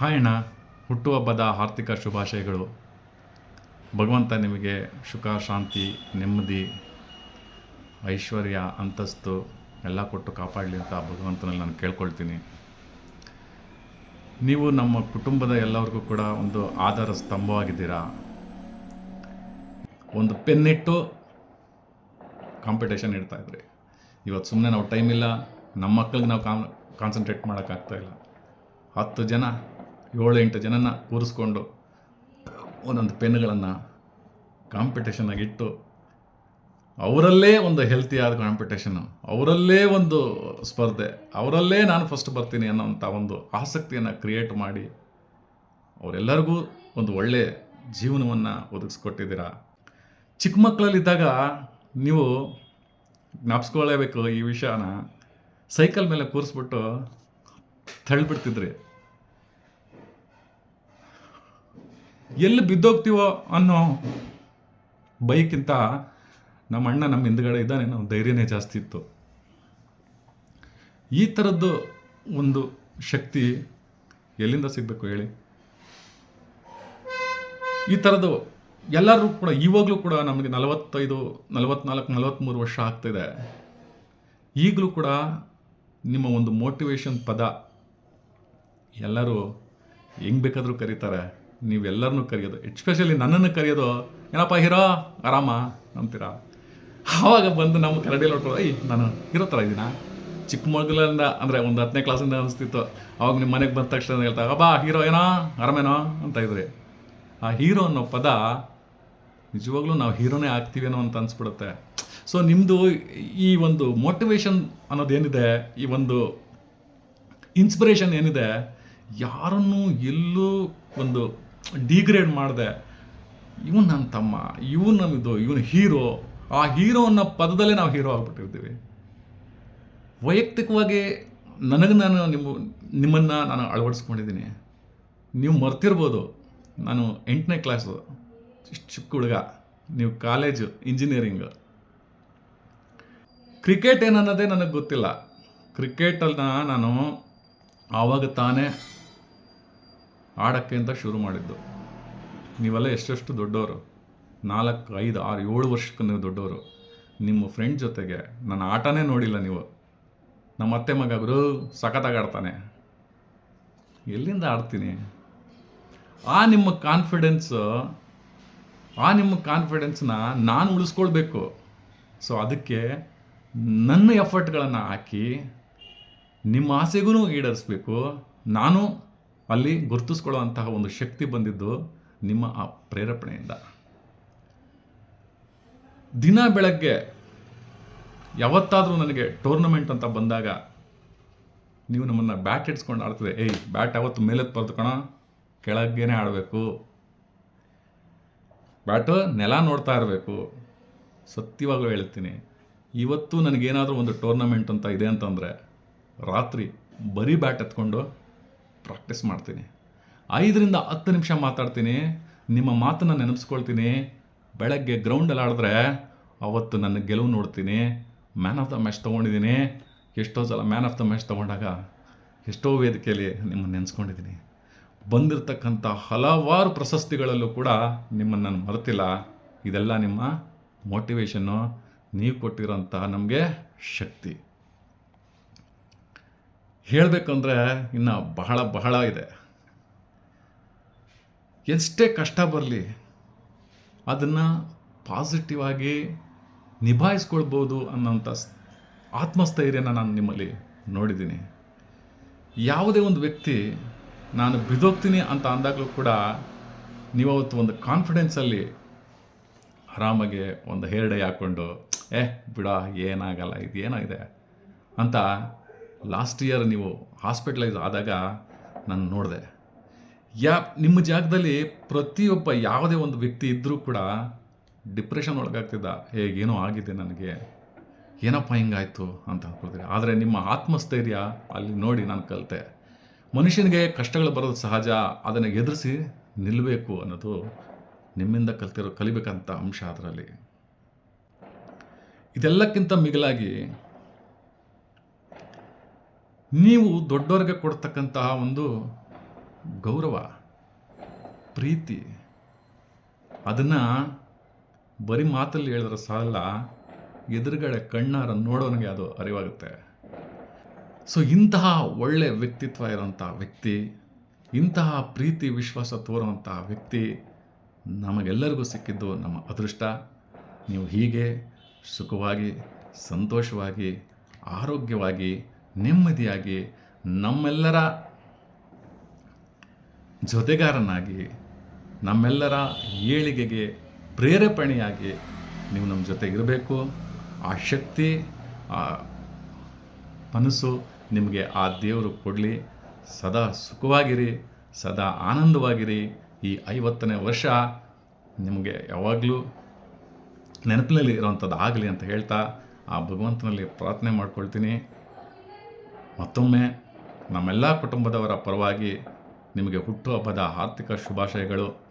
Hi ಅಣ್ಣ. ಹುಟ್ಟುಹಬ್ಬದ ಆರ್ಥಿಕ ಶುಭಾಶಯಗಳು. ಭಗವಂತ ನಿಮಗೆ ಸುಖ, ಶಾಂತಿ, ನೆಮ್ಮದಿ, ಐಶ್ವರ್ಯ, ಅಂತಸ್ತು ಎಲ್ಲ ಕೊಟ್ಟು ಕಾಪಾಡಲಿ ಅಂತ ಭಗವಂತನಲ್ಲಿ ನಾನು ಕೇಳ್ಕೊಳ್ತೀನಿ. ನೀವು ನಮ್ಮ ಕುಟುಂಬದ ಎಲ್ಲರಿಗೂ ಕೂಡ ಒಂದು ಆಧಾರ ಸ್ತಂಭವಾಗಿದ್ದೀರಾ? ಒಂದು ಪೆನ್ನಿಟ್ಟು ಕಾಂಪಿಟೇಷನ್ ಇಡ್ತಾ ಇದ್ರಿ. ಇವತ್ತು ಸುಮ್ಮನೆ ನಾವು ಟೈಮ್ ಇಲ್ಲ, ನಮ್ಮ ಮಕ್ಕಳಿಗೆ ನಾವು ಕಾನ್, ಕಾನ್ಸಂಟ್ರೇಟ್ ಮಾಡೋಕ್ಕಾಗ್ತಾಯಿಲ್ಲ ಹತ್ತು ಜನ ಏಳು ಎಂಟು ಜನನ ಕೂರಿಸ್ಕೊಂಡು ಒಂದೊಂದು ಪೆನ್ಗಳನ್ನು ಕಾಂಪಿಟೇಷನಾಗಿ ಇಟ್ಟು ಅವರಲ್ಲೇ ಒಂದು ಹೆಲ್ತಿಯಾದ ಕಾಂಪಿಟೇಷನು ಅವರಲ್ಲೇ ಒಂದು ಸ್ಪರ್ಧೆ, ಅವರಲ್ಲೇ ನಾನು ಫಸ್ಟ್ ಬರ್ತೀನಿ ಅನ್ನೋಂಥ ಒಂದು ಆಸಕ್ತಿಯನ್ನು ಕ್ರಿಯೇಟ್ ಮಾಡಿ ಅವರೆಲ್ಲರಿಗೂ ಒಂದು ಒಳ್ಳೆಯ ಜೀವನವನ್ನು ಒದಗಿಸ್ಕೊಟ್ಟಿದ್ದೀರಾ? ಚಿಕ್ಕ ಮಕ್ಕಳಲ್ಲಿದ್ದಾಗ ನೀವು ಜ್ಞಾಪಿಸ್ಕೊಳ್ಳೇಬೇಕು ಈ ವಿಷಯನ. ಸೈಕಲ್ ಮೇಲೆ ಕೂರಿಸ್ಬಿಟ್ಟು ತಳ್ಳಿಬಿಡ್ತಿದ್ರಿ. ಎಲ್ಲಿ ಬಿದ್ದೋಗ್ತೀವೋ ಅನ್ನೋ ಬೈಕ್ಕಿಂತ ನಮ್ಮ ಅಣ್ಣ ನಮ್ಮ ಹಿಂದ್ಗಡೆ ನಾವು ಧೈರ್ಯನೇ ಜಾಸ್ತಿ ಇತ್ತು. ಈ ಥರದ್ದು ಒಂದು ಶಕ್ತಿ ಎಲ್ಲಿಂದ ಸಿಗಬೇಕು ಹೇಳಿ? ಈ ಥರದ್ದು ಎಲ್ಲರೂ ಕೂಡ ಇವಾಗಲೂ ಕೂಡ ನಮಗೆ ನಲವತ್ತೈದು, ನಲವತ್ನಾಲ್ಕು ನಲವತ್ತ್ಮೂರು ವರ್ಷ ಆಗ್ತಿದೆ. ಈಗಲೂ ಕೂಡ ನಿಮ್ಮ ಒಂದು ಮೋಟಿವೇಶನ್ ಪದ ಎಲ್ಲರೂ ಹೆಂಗೆ ಬೇಕಾದರೂ ಕರೀತಾರೆ. ನೀವೆಲ್ಲರನ್ನೂ ಕರೆಯೋದು ಎಸ್ಪೆಷಲಿ ನನ್ನನ್ನು ಕರೆಯೋದು, ಏನಪ್ಪ ಹೀರೋ? ಆರಾಮ? ನಂಬ್ತೀರ? ಆವಾಗ ಬಂದು ನಮ್ಮ ಕರಡಿಯಲ್ಲಿ ಹೊಟ್ಟು ಐ ನಾನು ಹೀರೋ ಥರ ಇದ್ದೀನ? ಚಿಕ್ಕ ಮಗಳಿಂದ ಅಂದರೆ ಒಂದು ಹತ್ತನೇ ಕ್ಲಾಸಿಂದ ಅನಿಸ್ತಿತ್ತು. ಅವಾಗ ನಿಮ್ಮ ಮನೆಗೆ ಬಂದ ತಕ್ಷಣ ಹೇಳ್ತಾ, ಅಬ್ಬಾ, ಹೀರೋ ಏನೋ? ಆರಾಮೇನೋ? ಅಂತ ಇದ್ರಿ. ಆ ಹೀರೋ ಅನ್ನೋ ಪದ ನಿಜವಾಗ್ಲೂ ನಾವು ಹೀರೋನೇ ಆಗ್ತೀವೇನೋ ಅಂತ ಅನಿಸ್ಬಿಡುತ್ತೆ. ಸೊ ನಿಮ್ಮದು ಈ ಒಂದು ಮೋಟಿವೇಶನ್ ಅನ್ನೋದೇನಿದೆ ಈ ಒಂದು ಇನ್ಸ್ಪಿರೇಷನ್ ಏನಿದೆ? ಯಾರನ್ನು ಎಲ್ಲೂ ಒಂದು ಡಿಗ್ರೇಡ್ ಮಾಡಿದೆ. ಇವನು ನನ್ನ ತಮ್ಮ, ಇವನು ನಮ್ಮದು ಇವನು ಹೀರೋ. ಆ ಹೀರೋ ಅನ್ನೋ ಪದದಲ್ಲೇ ನಾವು ಹೀರೋ ಆಗ್ಬಿಟ್ಟಿರ್ತೀವಿ. ವೈಯಕ್ತಿಕವಾಗಿ ನನಗೆ ನಾನು ನಿಮ್ಮ ನಿಮ್ಮನ್ನು ನಾನು ಅಳವಡಿಸ್ಕೊಂಡಿದ್ದೀನಿ ನೀವು ಮರ್ತಿರ್ಬೋದು. ನಾನು ಎಂಟನೇ ಕ್ಲಾಸು ಚಿಕ್ಕ ಹುಡುಗ. ನೀವು ಕಾಲೇಜು ಇಂಜಿನಿಯರಿಂಗ್ ಕ್ರಿಕೆಟ್ ಏನನ್ನೋದೇ ನನಗೆ ಗೊತ್ತಿಲ್ಲ. ಕ್ರಿಕೆಟನ್ನ ನಾನು ಆವಾಗ ತಾನೇ ಆಡೋಕ್ಕೆ ಅಂತ ಶುರು ಮಾಡಿದ್ದು. ನೀವೆಲ್ಲ ಎಷ್ಟೆಷ್ಟು ದೊಡ್ಡವರು? ನಾಲ್ಕು, ಐದು, ಆರು, ಏಳು ವರ್ಷಕ್ಕೆ ನೀವು ದೊಡ್ಡವರು. ನಿಮ್ಮ ಫ್ರೆಂಡ್ ಜೊತೆಗೆ. ನನ್ನ ಆಟನೇ ನೋಡಿಲ್ಲ ನೀವು. ನಮ್ಮ ಅತ್ತೆ ಮಗ ಗುರು ಸಖತ್ತಾಗಿ ಆಡ್ತಾನೆ. ಎಲ್ಲಿಂದ ಆಡ್ತೀನಿ? ಆ ನಿಮ್ಮ ಕಾನ್ಫಿಡೆನ್ಸು ಆ ನಿಮ್ಮ ಕಾನ್ಫಿಡೆನ್ಸ್ನ ನಾನು ಉಳಿಸ್ಕೊಳ್ಬೇಕು. ಸೊ ಅದಕ್ಕೆ ನನ್ನ ಎಫರ್ಟ್ಗಳನ್ನು ಹಾಕಿ, ನಿಮ್ಮ ಆಸೆಗೂ ಈಡೇರಿಸ್ಬೇಕು. ನಾನು ಅಲ್ಲಿ ಗುರುತಿಸ್ಕೊಳ್ಳುವಂತಹ ಒಂದು ಶಕ್ತಿ ಬಂದಿದ್ದು ನಿಮ್ಮ ಆ ಪ್ರೇರೇಪಣೆಯಿಂದ. ದಿನ ಬೆಳಗ್ಗೆ ಯಾವತ್ತಾದರೂ ನನಗೆ ಟೂರ್ನಮೆಂಟ್ ಅಂತ ಬಂದಾಗ ನೀವು ನಮ್ಮನ್ನು ಬ್ಯಾಟ್ ಇಡ್ಸ್ಕೊಂಡು ಆಡ್ತದೆ. ಏಯ್, ಬ್ಯಾಟ್ ಯಾವತ್ತು ಮೇಲೆತ್ತು ಬರ್ತಕೋಣ ಕೆಳಗೇನೆ ಆಡಬೇಕು. ಬ್ಯಾಟು ನೆಲ ನೋಡ್ತಾ ಇರಬೇಕು. ಸತ್ಯವಾಗೂ ಹೇಳ್ತೀನಿ. ಇವತ್ತು ನನಗೇನಾದರೂ ಒಂದು ಟೂರ್ನಮೆಂಟ್ ಅಂತ ಇದೆ ಅಂತಂದರೆ ರಾತ್ರಿ ಬರೀ ಬ್ಯಾಟ್ ಎತ್ಕೊಂಡು ಪ್ರಾಕ್ಟೀಸ್ ಮಾಡ್ತೀನಿ. ಐದರಿಂದ ಹತ್ತು ನಿಮಿಷ ಮಾತಾಡ್ತೀನಿ. ನಿಮ್ಮ ಮಾತನ್ನು ನೆನಪಿಸ್ಕೊಳ್ತೀನಿ. ಬೆಳಗ್ಗೆ ಗ್ರೌಂಡಲ್ಲಿ ಆಡಿದ್ರೆ ಅವತ್ತು ನನ್ನ ಗೆಲುವು ನೋಡ್ತೀನಿ. ಮ್ಯಾನ್ ಆಫ್ ದ ಮ್ಯಾಚ್ ತೊಗೊಂಡಿದ್ದೀನಿ. ಎಷ್ಟೋ ಸಲ ಮ್ಯಾನ್ ಆಫ್ ದ ಮ್ಯಾಚ್ ತೊಗೊಂಡಾಗ ಎಷ್ಟೋ ವೇದಿಕೆಯಲ್ಲಿ ನಿಮ್ಮನ್ನು ನೆನೆಸ್ಕೊಂಡಿದ್ದೀನಿ. ಬಂದಿರತಕ್ಕಂಥ ಹಲವಾರು ಪ್ರಶಸ್ತಿಗಳಲ್ಲೂ ಕೂಡ ನಿಮ್ಮನ್ನು ನಾನು ಮರೆತಿಲ್ಲ. ಇದೆಲ್ಲ ನಿಮ್ಮ ಮೋಟಿವೇಶನ್ನು ನೀವು ಕೊಟ್ಟಿರೋಂತಹ ನಮಗೆ ಶಕ್ತಿ. ಹೇಳಬೇಕಂದ್ರೆ ಇನ್ನು ಬಹಳ ಬಹಳ ಇದೆ. ಎಷ್ಟೇ ಕಷ್ಟ ಬರಲಿ ಅದನ್ನು ಪಾಸಿಟಿವ್ ಆಗಿ ನಿಭಾಯಿಸ್ಕೊಳ್ಬೋದು ಅನ್ನೋಂಥ ಆತ್ಮಸ್ಥೈರ್ಯನ ನಾನು ನಿಮ್ಮಲ್ಲಿ ನೋಡಿದ್ದೀನಿ. ಯಾವುದೇ ಒಂದು ವ್ಯಕ್ತಿ ನಾನು ಬಿದೋಗ್ತೀನಿ ಅಂತ ಅಂದಾಗಲೂ ಕೂಡ ನೀವು ಅವತ್ತು ಒಂದು ಕಾನ್ಫಿಡೆನ್ಸಲ್ಲಿ ಆರಾಮಾಗಿ ಒಂದು ಹೇರ್ಡೆ ಹಾಕ್ಕೊಂಡು, ಏ, ಬಿಡ, ಏನಾಗಲ್ಲ ಇದು ಏನಾಗಿದೆ ಅಂತ ಲಾಸ್ಟ್ ಇಯರ್ ನೀವು ಹಾಸ್ಪಿಟಲೈಸ್ ಆದಾಗ ನಾನು ನೋಡಿದೆ. ಯಾ, ನಿಮ್ಮ ಜಾಗದಲ್ಲಿ ಪ್ರತಿಯೊಬ್ಬ ಯಾವುದೇ ಒಂದು ವ್ಯಕ್ತಿ ಇದ್ದರೂ ಕೂಡ ಡಿಪ್ರೆಷನ್ ಒಳಗಾಗ್ತಿದ್ದ. ಹೇಗೇನೋ ಆಗಿದೆ ನನಗೆ. ಏನಪ್ಪ ಹಿಂಗಾಯಿತು ಅಂತ ಅಂದ್ಕೊಳ್ತೀರಿ. ಆದರೆ ನಿಮ್ಮ ಆತ್ಮಸ್ಥೈರ್ಯ ಅಲ್ಲಿ ನೋಡಿ ನಾನು ಕಲಿತೆ. ಮನುಷ್ಯನಿಗೆ ಕಷ್ಟಗಳು ಬರೋದು ಸಹಜ. ಅದನ್ನು ಎದುರಿಸಿ ನಿಲ್ಲಬೇಕು ಅನ್ನೋದು ನಿಮ್ಮಿಂದ ಕಲ್ತಿರೋ, ಕಲಿಬೇಕಂತ ಅಂಶ ಅದರಲ್ಲಿ. ಇದೆಲ್ಲಕ್ಕಿಂತ ಮಿಗಿಲಾಗಿ ನೀವು ದೊಡ್ಡವ್ರಿಗೆ ಕೊಡ್ತಕ್ಕಂತಹ ಒಂದು ಗೌರವ, ಪ್ರೀತಿ, ಅದನ್ನು ಬರೀ ಮಾತಲ್ಲಿ ಹೇಳಿದ್ರೆ ಸಾಲಲ್ಲ, ಎದುರುಗಡೆ ಕಣ್ಣಾರ ನೋಡೋನಿಗೆ ಅದು ಅರಿವಾಗುತ್ತೆ. ಸೊ ಇಂತಹ ಒಳ್ಳೆ ವ್ಯಕ್ತಿತ್ವ ಇರೋಂಥ ವ್ಯಕ್ತಿ, ಇಂತಹ ಪ್ರೀತಿ, ವಿಶ್ವಾಸ ತೋರುವಂತಹ ವ್ಯಕ್ತಿ ನಮಗೆಲ್ಲರಿಗೂ ಸಿಕ್ಕಿದ್ದು ನಮ್ಮ ಅದೃಷ್ಟ. ನೀವು ಹೀಗೆ ಸುಖವಾಗಿ, ಸಂತೋಷವಾಗಿ, ಆರೋಗ್ಯವಾಗಿ ನೆಮ್ಮದಿಯಾಗಿ ನಮ್ಮೆಲ್ಲರ ಜೊತೆಗಾರನಾಗಿ, ನಮ್ಮೆಲ್ಲರ ಏಳಿಗೆಗೆ ಪ್ರೇರೇಪಣೆಯಾಗಿ ನೀವು ನಮ್ಮ ಜೊತೆ ಇರಬೇಕು. ಆ ಶಕ್ತಿ, ಆ ಮನಸ್ಸು ನಿಮಗೆ ಆ ದೇವರು ಕೊಡಲಿ. ಸದಾ ಸುಖವಾಗಿರಿ, ಸದಾ ಆನಂದವಾಗಿರಿ. ಈ ಐವತ್ತನೇ ವರ್ಷ ನಿಮಗೆ ಯಾವಾಗಲೂ ನೆನಪಿನಲ್ಲಿ ಇರೋವಂಥದ್ದು ಆಗಲಿ ಅಂತ ಹೇಳ್ತಾ, ಆ ಭಗವಂತನಲ್ಲಿ ಪ್ರಾರ್ಥನೆ ಮಾಡ್ಕೊಳ್ತೀನಿ. ಮತ್ತೊಮ್ಮೆ ನಮ್ಮೆಲ್ಲ ಕುಟುಂಬದವರ ಪರವಾಗಿ ನಿಮಗೆ ಹುಟ್ಟುಹಬ್ಬದ ಆರ್ಥಿಕ ಶುಭಾಶಯಗಳು.